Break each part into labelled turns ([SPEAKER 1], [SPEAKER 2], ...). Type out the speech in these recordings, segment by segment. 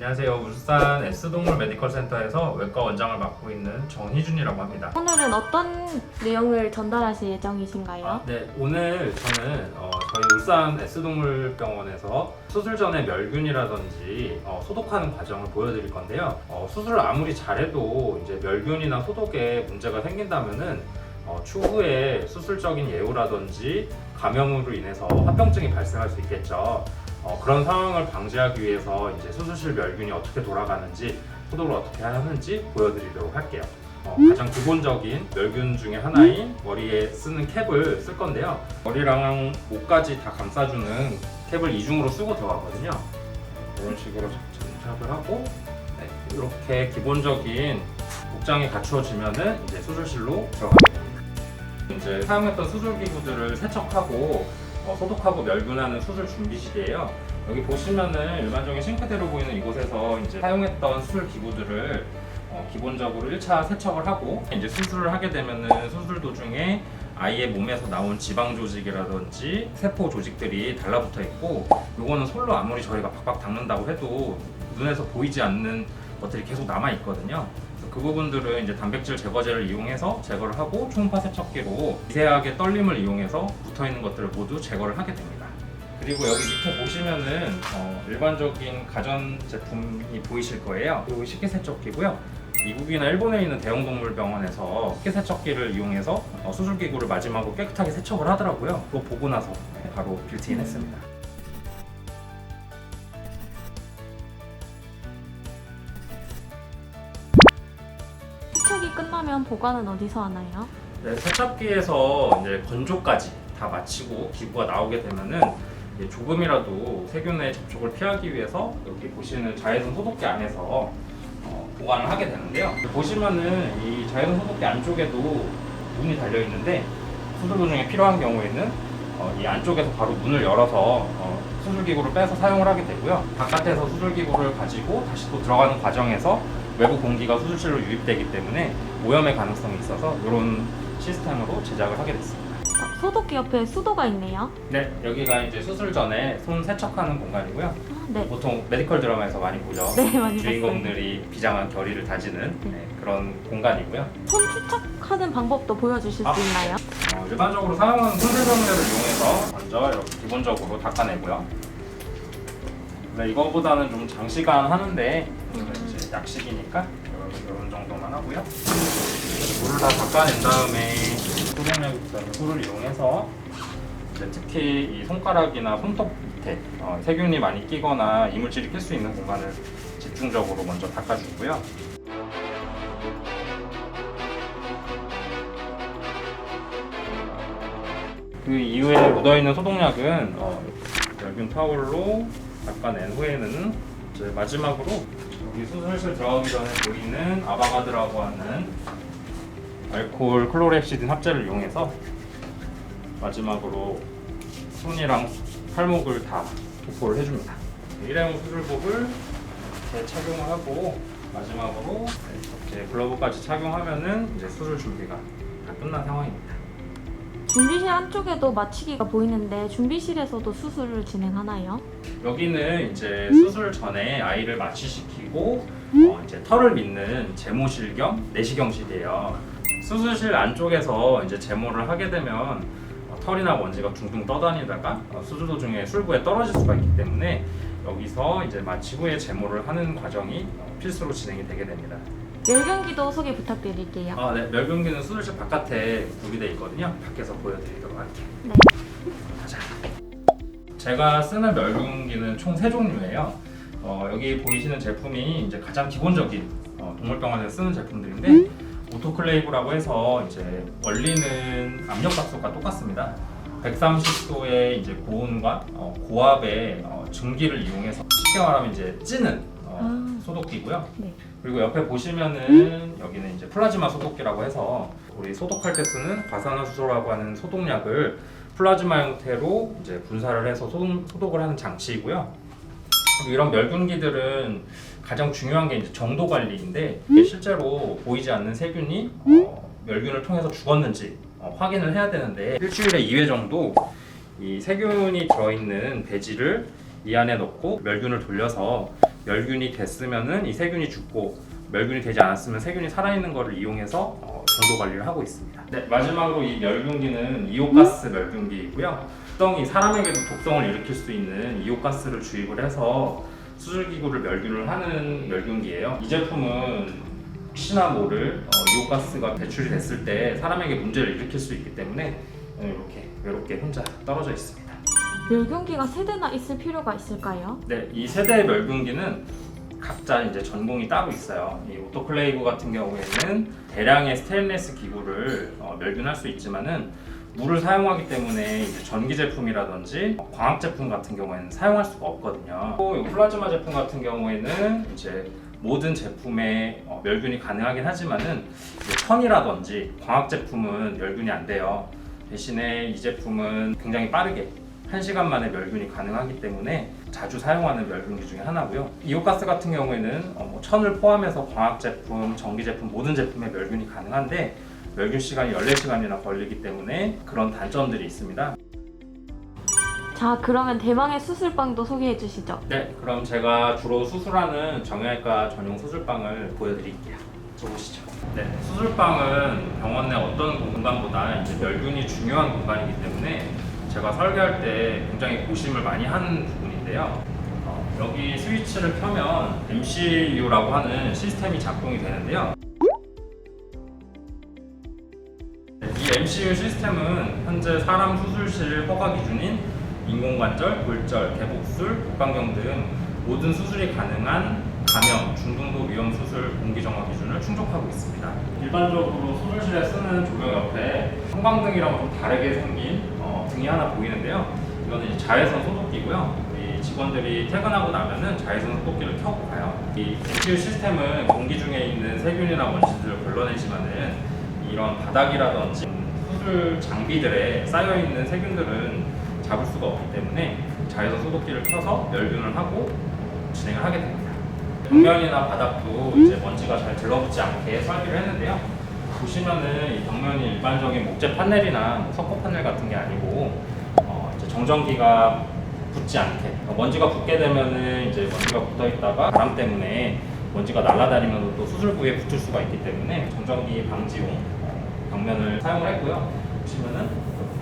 [SPEAKER 1] 안녕하세요. 울산 S동물 메디컬 센터에서 외과 원장을 맡고 있는 정희준이라고 합니다.
[SPEAKER 2] 오늘은 어떤 내용을 전달하실 예정이신가요?
[SPEAKER 1] 아, 네, 오늘 저는 어, 저희 울산 S동물병원에서 수술 전에 멸균이라든지 어, 소독하는 과정을 보여드릴 건데요. 어, 수술을 아무리 잘해도 이제 멸균이나 소독에 문제가 생긴다면은 어, 추후에 수술적인 예후라든지 감염으로 인해서 합병증이 발생할 수 있겠죠. 어, 그런 상황을 방지하기 위해서 이제 수술실 멸균이 어떻게 돌아가는지 소독을 어떻게 하는지 보여드리도록 할게요. 어, 가장 기본적인 멸균 중에 하나인 머리에 쓰는 캡을 쓸 건데요. 머리랑 목까지 다 감싸주는 캡을 이중으로 쓰고 들어가거든요. 이런 식으로 장착을 하고 네, 이렇게 기본적인 복장이 갖추어지면은 이제 수술실로 들어가게 됩니다. 이제 사용했던 수술 기구들을 세척하고 어, 소독하고 멸균하는 수술 준비실이에요. 여기 보시면은 일반적인 싱크대로 보이는 이곳에서 이제 사용했던 수술 기구들을 어, 기본적으로 1차 세척을 하고 이제 수술을 하게 되면은 수술 도중에 아이의 몸에서 나온 지방 조직이라든지 세포 조직들이 달라붙어 있고 요거는 솔로 아무리 저희가 박박 닦는다고 해도 눈에서 보이지 않는 것들이 계속 남아 있거든요. 그 부분들은 이제 단백질 제거제를 이용해서 제거를 하고 초음파 세척기로 미세하게 떨림을 이용해서 붙어 있는 것들을 모두 제거를 하게 됩니다. 그리고 여기 밑에 보시면은 어, 일반적인 가전 제품이 보이실 거예요. 그리고 식기세척기고요. 미국이나 일본에 있는 대형동물병원에서 식기세척기를 이용해서 어, 수술기구를 마지막으로 깨끗하게 세척을 하더라고요. 그거 보고 나서 바로 빌트인 했습니다.
[SPEAKER 2] 보관은 어디서 하나요?
[SPEAKER 1] 네, 세척기에서 이제 건조까지 다 마치고 기구가 나오게 되면은 이제 조금이라도 세균의 접촉을 피하기 위해서 여기 보시는 자외선 소독기 안에서 어, 보관을 하게 되는데요. 보시면은 이 자외선 소독기 안쪽에도 문이 달려 있는데 수술 도중에 필요한 경우에는 어, 이 안쪽에서 바로 문을 열어서 어, 수술기구를 빼서 사용을 하게 되고요. 바깥에서 수술기구를 가지고 다시 또 들어가는 과정에서 외부 공기가 수술실로 유입되기 때문에 오염의 가능성이 있어서 이런 시스템으로 제작을 하게 됐습니다.
[SPEAKER 2] 어, 소독기 옆에 수도가 있네요.
[SPEAKER 1] 네, 여기가 이제 수술 전에 손 세척하는 공간이고요.
[SPEAKER 2] 아, 네.
[SPEAKER 1] 보통 메디컬 드라마에서 많이 보죠.
[SPEAKER 2] 네, 많이
[SPEAKER 1] 주인공들이 비장한 결의를 다지는 네, 그런 공간이고요.
[SPEAKER 2] 손 세척하는 방법도 보여주실
[SPEAKER 1] 아.
[SPEAKER 2] 수 있나요?
[SPEAKER 1] 어, 일반적으로 사용하는 손세정제를 이용해서 먼저 이렇게 기본적으로 닦아내고요. 네, 이거보다는 좀 장시간 하는데 오늘은 이제 약식이니까 이런 정도만 하고요. 물을 다 닦아낸 다음에 소독약이 있다는 물을 이용해서 이제 특히 이 손가락이나 손톱 밑에 어, 세균이 많이 끼거나 이물질이 낄 수 있는 공간을 집중적으로 먼저 닦아주고요. 그 이후에 묻어있는 소독약은 어, 멸균 타올로 닦아낸 후에는 이제 마지막으로 여기 수술실 들어가기 전에 보이는 아바가드라고 하는 알코올 클로렉시딘 합제를 이용해서 마지막으로 손이랑 팔목을 다 도포를 해줍니다. 일회용 수술복을 이렇게 착용을 하고 마지막으로 이렇게 글러브까지 착용하면은 이제 수술 준비가 다 끝난 상황입니다.
[SPEAKER 2] 준비실 안쪽에도 마취기가 보이는데 준비실에서도 수술을 진행하나요?
[SPEAKER 1] 여기는 이제 수술 전에 아이를 마취시키고 어, 이제 털을 믿는 제모실 겸 내시경실이에요. 수술실 안쪽에서 이제 제모를 하게 되면 어, 털이나 먼지가 둥둥 떠다니다가 어, 수술 도중에 술구에 떨어질 수가 있기 때문에 여기서 이제 마취 후에 제모를 하는 과정이 어, 필수로 진행이 되게 됩니다.
[SPEAKER 2] 멸균기도 소개 부탁드릴게요.
[SPEAKER 1] 아, 네. 멸균기는 수술실 바깥에 구비되어 있거든요. 밖에서 보여드리도록 할게요.
[SPEAKER 2] 네.
[SPEAKER 1] 가자. 제가 쓰는 멸균기는 총세 종류예요. 어, 여기 보이시는 제품이 이제 가장 기본적인 어, 동물병원에서 쓰는 제품들인데 오토클레이브라고 해서 이제 원리는 압력 밥솥과 똑같습니다. 130도의 이제 고온과 어, 고압의 어, 증기를 이용해서 쉽게 말하면 이제 찌는 어,
[SPEAKER 2] 아.
[SPEAKER 1] 소독기고요.
[SPEAKER 2] 네.
[SPEAKER 1] 그리고 옆에 보시면은 여기는 이제 플라즈마 소독기라고 해서 우리 소독할 때 쓰는 과산화수소라고 하는 소독약을 플라즈마 형태로 이제 분사를 해서 소독, 소독을 하는 장치이고요. 그리고 이런 멸균기들은 가장 중요한 게 이제 정도 관리인데 실제로 보이지 않는 세균이 어, 멸균을 통해서 죽었는지 어, 확인을 해야 되는데 일주일에 2회 정도 이 세균이 들어있는 배지를 이 안에 넣고 멸균을 돌려서 멸균이 됐으면은 이 세균이 죽고 멸균이 되지 않았으면 세균이 살아있는 것을 이용해서 어, 정도 관리를 하고 있습니다. 네, 마지막으로 이 멸균기는 이오가스 멸균기이고요. 독성이 사람에게도 독성을 일으킬 수 있는 이오가스를 주입을 해서 수술기구를 멸균을 하는 멸균기예요. 이 제품은 혹시나 모를 어, 이오가스가 배출이 됐을 때 사람에게 문제를 일으킬 수 있기 때문에 어, 이렇게 외롭게 혼자 떨어져 있습니다.
[SPEAKER 2] 멸균기가 세 대나 있을 필요가 있을까요?
[SPEAKER 1] 네, 이 세대의 멸균기는 각자 이제 전공이 따로 있어요. 이 오토클레이브 같은 경우에는 대량의 스테인리스 기구를 어, 멸균할 수 있지만은 물을 사용하기 때문에 이제 전기 제품이라든지 어, 광학 제품 같은 경우에는 사용할 수가 없거든요. 또 이 플라즈마 제품 같은 경우에는 이제 모든 제품에 어, 멸균이 가능하긴 하지만은 천이라든지 광학 제품은 멸균이 안 돼요. 대신에 이 제품은 굉장히 빠르게 1시간 만에 멸균이 가능하기 때문에 자주 사용하는 멸균기 중에 하나고요. 이오가스 같은 경우에는 어, 뭐 천을 포함해서 광학 제품, 전기 제품 모든 제품에 멸균이 가능한데 멸균 시간이 14시간이나 걸리기 때문에 그런 단점들이 있습니다.
[SPEAKER 2] 자, 그러면 대망의 수술방도 소개해 주시죠.
[SPEAKER 1] 네, 그럼 제가 주로 수술하는 정형외과 전용 수술방을 보여드릴게요. 보시죠. 네, 수술방은 병원 내 어떤 공간보다 이제 멸균이 중요한 공간이기 때문에 제가 설계할 때 굉장히 고심을 많이 하는 부분인데요. 어, 여기 스위치를 켜면 MCU라고 하는 시스템이 작동이 되는데요. 네, 이 MCU 시스템은 현재 사람 수술실 허가 기준인 인공관절, 골절, 개복술, 복강경 등 모든 수술이 가능한 감염, 중등도 위험 수술 공기 정화 기준을 충족하고 있습니다. 일반적으로 수술실에 쓰는 조명 옆에 형광등이랑 좀 다르게 생긴 어, 등이 하나 보이는데요. 이거는 이제 자외선 소독기고요. 직원들이 퇴근하고 나면은 자외선 소독기를 켜고 가요. 이 MCU 시스템은 공기 중에 있는 세균이나 원시들을 걸러내지만은 이런 바닥이라든지 수술 장비들에 쌓여 있는 세균들은 잡을 수가 없기 때문에 자외선 소독기를 켜서 멸균을 하고 진행을 하게 됩니다. 벽면이나 바닥도 이제 먼지가 잘 들러붙지 않게 설계를 했는데요. 보시면은 이 벽면이 일반적인 목재 판넬이나 뭐 석고 판넬 같은 게 아니고 어 이제 정전기가 붙지 않게 어, 먼지가 붙게 되면은 이제 먼지가 붙어 있다가 바람 때문에 먼지가 날아다니면서 또 수술 부위에 붙을 수가 있기 때문에 정전기 방지용 어, 벽면을 사용을 했고요. 보시면은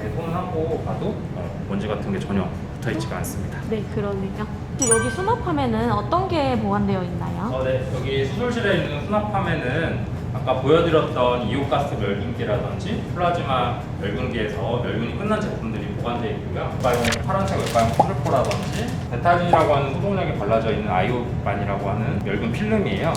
[SPEAKER 1] 이렇게 손하고 봐도 어, 먼지 같은 게 전혀 붙어 있지가 않습니다.
[SPEAKER 2] 네, 그러네요. 여기 수납함에는 어떤 게 보관되어 있나요?
[SPEAKER 1] 어, 네. 여기 수술실에 있는 수납함에는 아까 보여드렸던 이오가스 멸 균기라든지 플라즈마 멸균기에서 멸균이 끝난 제품들이 보관되어 있고요. 외과용 파란색 외과용 수술포라든지 베타진이라고 하는 소독약이 발라져 있는 아이오반이라고 하는 멸균 필름이에요.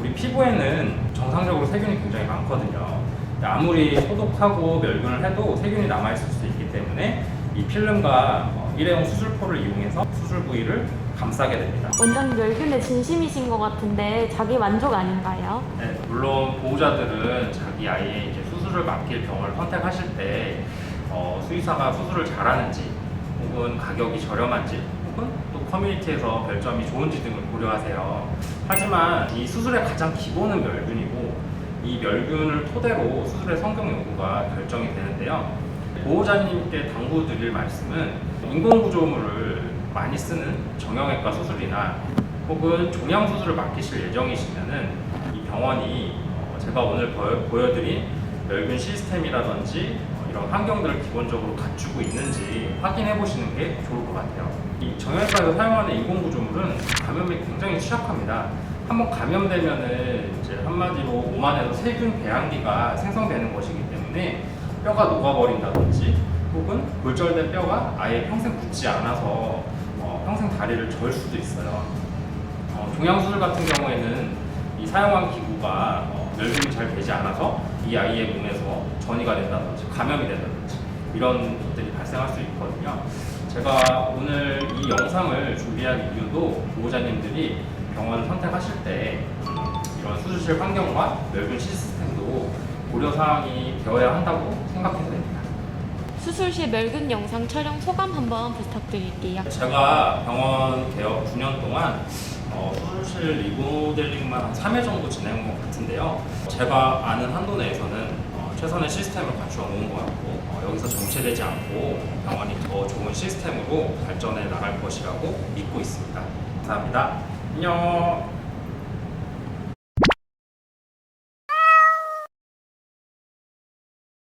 [SPEAKER 1] 우리 피부에는 정상적으로 세균이 굉장히 많거든요. 아무리 소독하고 멸균을 해도 세균이 남아있을 수 있기 때문에 이 필름과 어, 일회용 수술포를 이용해서 수술 부위를 감싸게 됩니다.
[SPEAKER 2] 원장님 멸균에 진심이신 것 같은데 자기 만족 아닌가요?
[SPEAKER 1] 네, 물론 보호자들은 자기 아이의 이제 수술을 맡길 병원을 선택하실 때 어, 수의사가 수술을 잘하는지 혹은 가격이 저렴한지 혹은 또 커뮤니티에서 별점이 좋은지 등을 고려하세요. 하지만 이 수술의 가장 기본은 멸균이고 이 멸균을 토대로 수술의 성공 여부가 결정이 되는데요. 보호자님께 당부드릴 말씀은 인공구조물을 많이 쓰는 정형외과 수술이나 혹은 종양 수술을 맡기실 예정이시면은 이 병원이 어, 제가 오늘 보여, 보여드린 멸균 시스템이라든지 어, 이런 환경들을 기본적으로 갖추고 있는지 확인해 보시는 게 좋을 것 같아요. 이 정형외과에서 사용하는 인공구조물은 감염에 굉장히 취약합니다. 한번 감염되면은 이제 한마디로 몸 안에서 세균 배양기가 생성되는 것이기 때문에 뼈가 녹아버린다든지 혹은 골절된 뼈가 아예 평생 붙지 않아서 어, 평생 다리를 절 수도 있어요. 어, 종양수술 같은 경우에는 이 사용한 기구가 어, 멸균이 잘 되지 않아서 이 아이의 몸에서 전이가 된다든지 감염이 된다든지 이런 것들이 발생할 수 있거든요. 제가 오늘 이 영상을 준비한 이유도 보호자님들이 병원을 선택하실 때 음, 이런 수술실 환경과 멸균 시스템도 고려 사항이 되어야 한다고 생각해서입니다.
[SPEAKER 2] 수술실 멸균 영상 촬영 소감 한번 부탁드릴게요.
[SPEAKER 1] 제가 병원 개업 9년 동안 어, 수술실 리모델링만 한 3회 정도 진행한 것 같은데요. 제가 아는 한도 내에서는 어, 최선의 시스템을 갖추어 놓은 것 같고 어, 여기서 정체되지 않고 병원이 더 좋은 시스템으로 발전해 나갈 것이라고 믿고 있습니다. 감사합니다. 안녕.